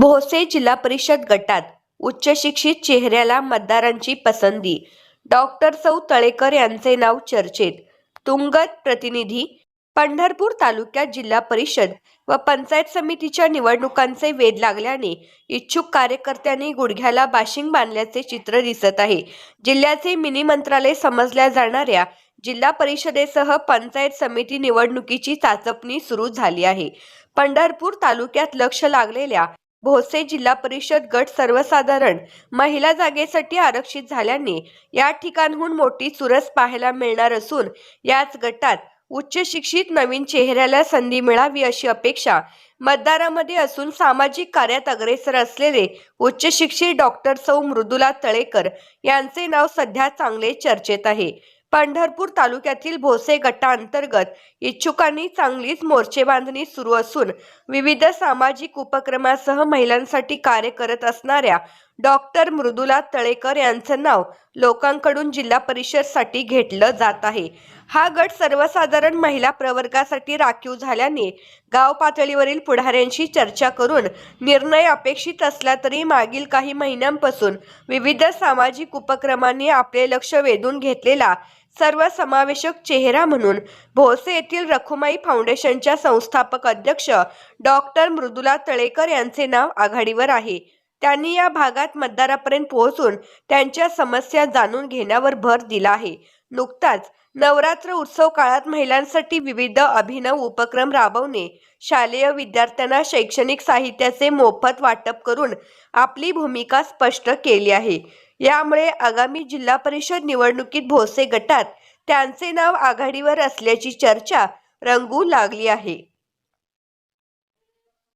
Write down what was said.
भोसे जिल्हा परिषद गटात उच्च शिक्षित चेहऱ्याला मतदारांची पसंती. डॉक्टर सौ तळेकर यांचे नाव चर्चेत. तुंगत प्रतिनिधी पंढरपूर तालुक्यात जिल्हा परिषद व पंचायत समितीच्या निवडणुकांचे वेध लागल्याने इच्छुक कार्यकर्त्यांनी गुडघ्याला बाशिंग बांधल्याचे चित्र दिसत आहे. जिल्ह्याचे मिनी मंत्रालय समजल्या जाणाऱ्या जिल्हा परिषदेसह पंचायत समिती निवडणुकीची चाचपणी सुरू झाली आहे. पंढरपूर तालुक्यात लक्ष लागलेल्या भोसे जिल्हा परिषद गट सर्वसाधारण महिला जागेसाठी आरक्षित झाल्याने या ठिकाणहून मोठी चुरस पाहायला मिळणार असून याच गटात उच्च शिक्षित नवीन चेहऱ्याला संधी मिळावी अशी अपेक्षा मतदारामध्ये असून सामाजिक कार्यात अग्रेसर असलेले उच्च शिक्षित डॉक्टर सौ मृदुला तळेकर यांचे नाव सध्या चांगले चर्चेत आहे. पंढरपूर तालुक्यातील भोसे गटाअंतर्गत इच्छुकांनी चांगलीच मोर्चे बांधणी सुरू असून विविध सामाजिक उपक्रमासह महिलांसाठी कार्य करत असणाऱ्या डॉक्टर मृदुला तळेकर यांचं नाव लोकांकडून जिल्हा परिषदसाठी घेतलं जात आहे. हा गट सर्वसाधारण महिला प्रवर्गासाठी राखीव झाल्याने गाव पातळीवरील पुढाऱ्यांशी चर्चा करून निर्णय अपेक्षित असला तरी मागील काही महिन्यांपासून विविध सामाजिक उपक्रमांनी आपले लक्ष वेधून घेतलेला सर्वसमावेशक चेहरा म्हणून भोसे येथील रखुमाई फाउंडेशनच्या संस्थापक अध्यक्ष डॉक्टर मृदुला तळेकर यांचे नाव आघाडीवर आहे. त्यांनी या भागात मतदारापर्यंत पोहोचून त्यांच्या समस्या जाणून घेण्यावर भर दिला आहे. नुकताच नवरात्र उत्सव काळात महिलांसाठी विविध अभिनव उपक्रम राबवणे शालेय विद्यार्थ्यांना शैक्षणिक साहित्याचे मोफत वाटप करून आपली भूमिका स्पष्ट केली आहे. यामुळे आगामी जिल्हा परिषद निवडणुकीत भोसे गटात त्यांचे नाव आघाडीवर असल्याची चर्चा रंगू लागली आहे.